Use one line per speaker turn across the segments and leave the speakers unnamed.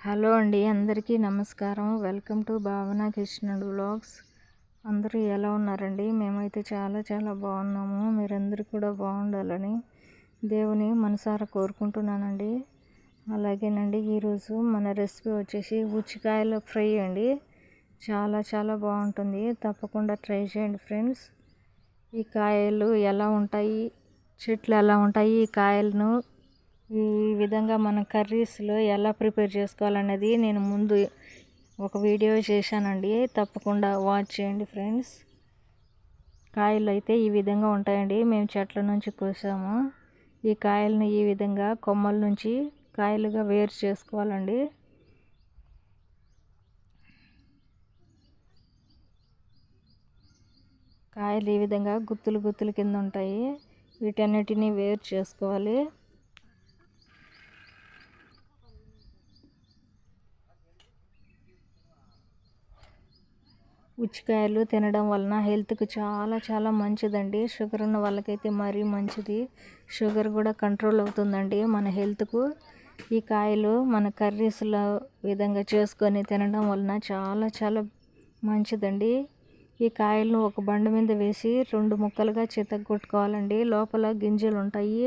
Hello అండి అందరికీ నమస్కారం. వెల్కమ్ టు భావన కృష్ణుడు వ్లాగ్స్. అందరూ ఎలా ఉన్నారండి? మేమైతే చాలా చాలా బాగున్నాము. మీరందరూ కూడా బాగుండాలని దేవుని మనసారా కోరుకుంటున్నానండి. అలాగేనండి ఈరోజు మన రెసిపీ వచ్చేసి ఉచ్చికాయల ఫ్రై అండి. చాలా చాలా బాగుంటుంది. తప్పకుండా ట్రై చేయండి ఫ్రెండ్స్. ఈ కాయలు ఎలా ఉంటాయి? చెట్లు ఎలా ఉంటాయి? ఈ కాయలను ఈ విధంగా మనం కర్రీస్లో ఎలా ప్రిపేర్ చేసుకోవాలనేది నేను ముందు ఒక వీడియో చేశానండి. తప్పకుండా వాచ్ చేయండి ఫ్రెండ్స్. కాయలు అయితే ఈ విధంగా ఉంటాయండి. మేము చెట్ల నుంచి కోసాము. ఈ కాయలను ఈ విధంగా కొమ్మల నుంచి కాయలుగా వేరు చేసుకోవాలండి. కాయలు ఈ విధంగా గుత్తులు గుత్తులు కింద ఉంటాయి. వీటన్నిటిని వేరు చేసుకోవాలి. ఉచ్చికాయలు తినడం వలన హెల్త్కి చాలా చాలా మంచిదండి. షుగర్ ఉన్న వాళ్ళకైతే మరీ మంచిది. షుగర్ కూడా కంట్రోల్ అవుతుందండి మన హెల్త్కు. ఈ కాయలు మన కర్రీస్లో విధంగా చేసుకొని తినడం వలన చాలా చాలా మంచిదండి. ఈ కాయలను ఒక బండ మీద వేసి రెండు ముక్కలుగా కొట్టుకోవాలండి. లోపల గింజలు ఉంటాయి.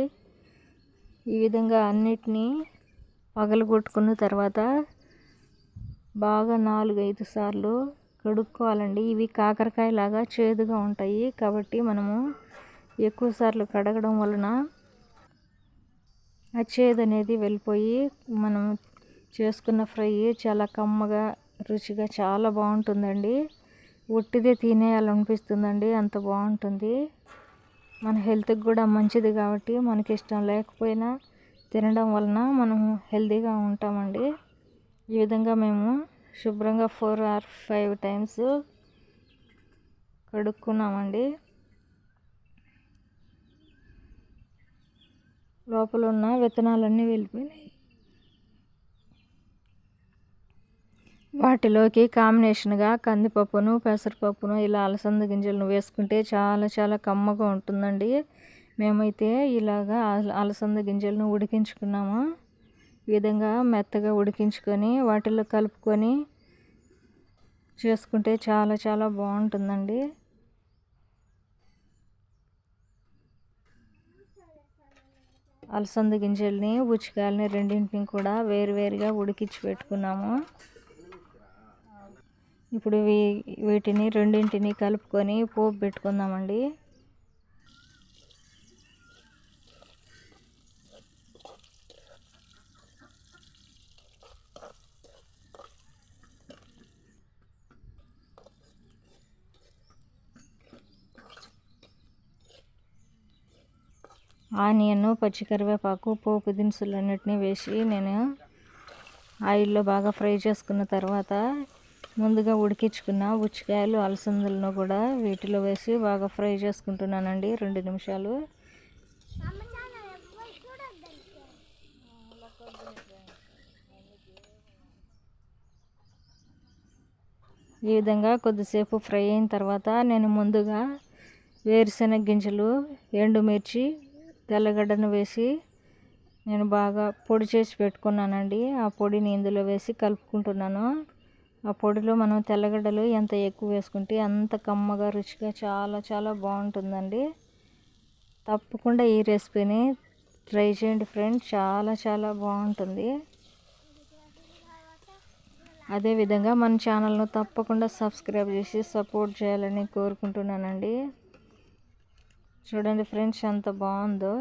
ఈ విధంగా అన్నిటినీ పగలగొట్టుకున్న తర్వాత బాగా నాలుగు ఐదు సార్లు కడుక్కోవాలండి. ఇవి కాకరకాయ లాగా చేదుగా ఉంటాయి. కాబట్టి మనము ఎక్కువసార్లు కడగడం వలన ఆ చేదు అనేది వెళ్ళిపోయి మనం చేసుకున్న ఫ్రై చాలా కమ్మగా రుచిగా చాలా బాగుంటుందండి. ఒట్టిదే తినేయాలనిపిస్తుందండి. అంత బాగుంటుంది. మన హెల్త్కి కూడా మంచిది కాబట్టి మనకి ఇష్టం లేకపోయినా తినడం వలన మనము హెల్తీగా ఉంటామండి. ఈ విధంగా మేము శుభ్రంగా ఫోర్ ఆర్ ఫైవ్ టైమ్స్ కడుక్కున్నామండి. లోపల ఉన్న విత్తనాలన్నీ వెళ్ళిపోయినాయి. వాటిలోకి కాంబినేషన్గా కందిపప్పును పెసరపప్పును ఇలా అలసంద గింజలను వేసుకుంటే చాలా చాలా కమ్మగా ఉంటుందండి. మేమైతే ఇలాగా అలసంద గింజలను ఉడికించుకున్నాము. విధంగా మెత్తగా ఉడికించుకొని వాటిలో కలుపుకొని చేసుకుంటే చాలా చాలా బాగుంటుందండి. అలసంద గింజల్ని ఉచికాయలని రెండింటిని కూడా వేరువేరుగా ఉడికించి పెట్టుకున్నాము. ఇప్పుడు వీటిని రెండింటిని కలుపుకొని పోపు పెట్టుకుందామండి. ఆనియన్ పచ్చికరివేపాకు పోపు దినుసులు అన్నిటిని వేసి నేను ఆయిల్లో బాగా ఫ్రై చేసుకున్న తర్వాత ముందుగా ఉడికించుకున్న ఉచ్చికాయలు అలసందలను కూడా వీటిలో వేసి బాగా ఫ్రై చేసుకుంటున్నానండి. రెండు నిమిషాలు. ఈ విధంగా కొద్దిసేపు ఫ్రై అయిన తర్వాత నేను ముందుగా వేరుశెనగ గింజలు ఎండుమిర్చి తెల్లగడ్డను వేసి నేను బాగా పొడి చేసి పెట్టుకున్నానండి. ఆ పొడిని ఇందులో వేసి కలుపుకుంటున్నాను. ఆ పొడిలో మనం తెల్లగడ్డలు ఎంత ఎక్కువ వేసుకుంటే అంత కమ్మగా రుచిగా చాలా చాలా బాగుంటుందండి. తప్పకుండా ఈ రెసిపీని ట్రై చేయండి ఫ్రెండ్స్. చాలా చాలా బాగుంటుంది. అదేవిధంగా మన ఛానల్ను తప్పకుండా సబ్స్క్రైబ్ చేసి సపోర్ట్ చేయాలని కోరుకుంటున్నానండి. చూడండి ఫ్రెండ్స్ ఎంత బాగుందో.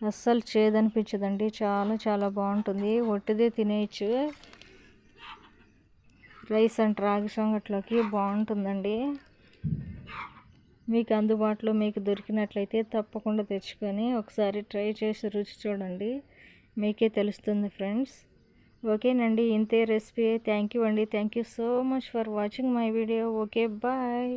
అస్సలు చేదనిపించదండి. చాలా చాలా బాగుంటుంది. ఒట్టిదే తినేయచ్చు. రైస్ అండ్ రాగి సంగట్లోకి బాగుంటుందండి. మీకు అందుబాటులో మీకు దొరికినట్లయితే తప్పకుండా తెచ్చుకొని ఒకసారి ట్రై చేసి రుచి చూడండి. మీకే తెలుస్తుంది ఫ్రెండ్స్. ఓకేనండి. ఇంతే రెసిపీ. థ్యాంక్ యూ అండి. Thank you so much for watching my video. Okay bye.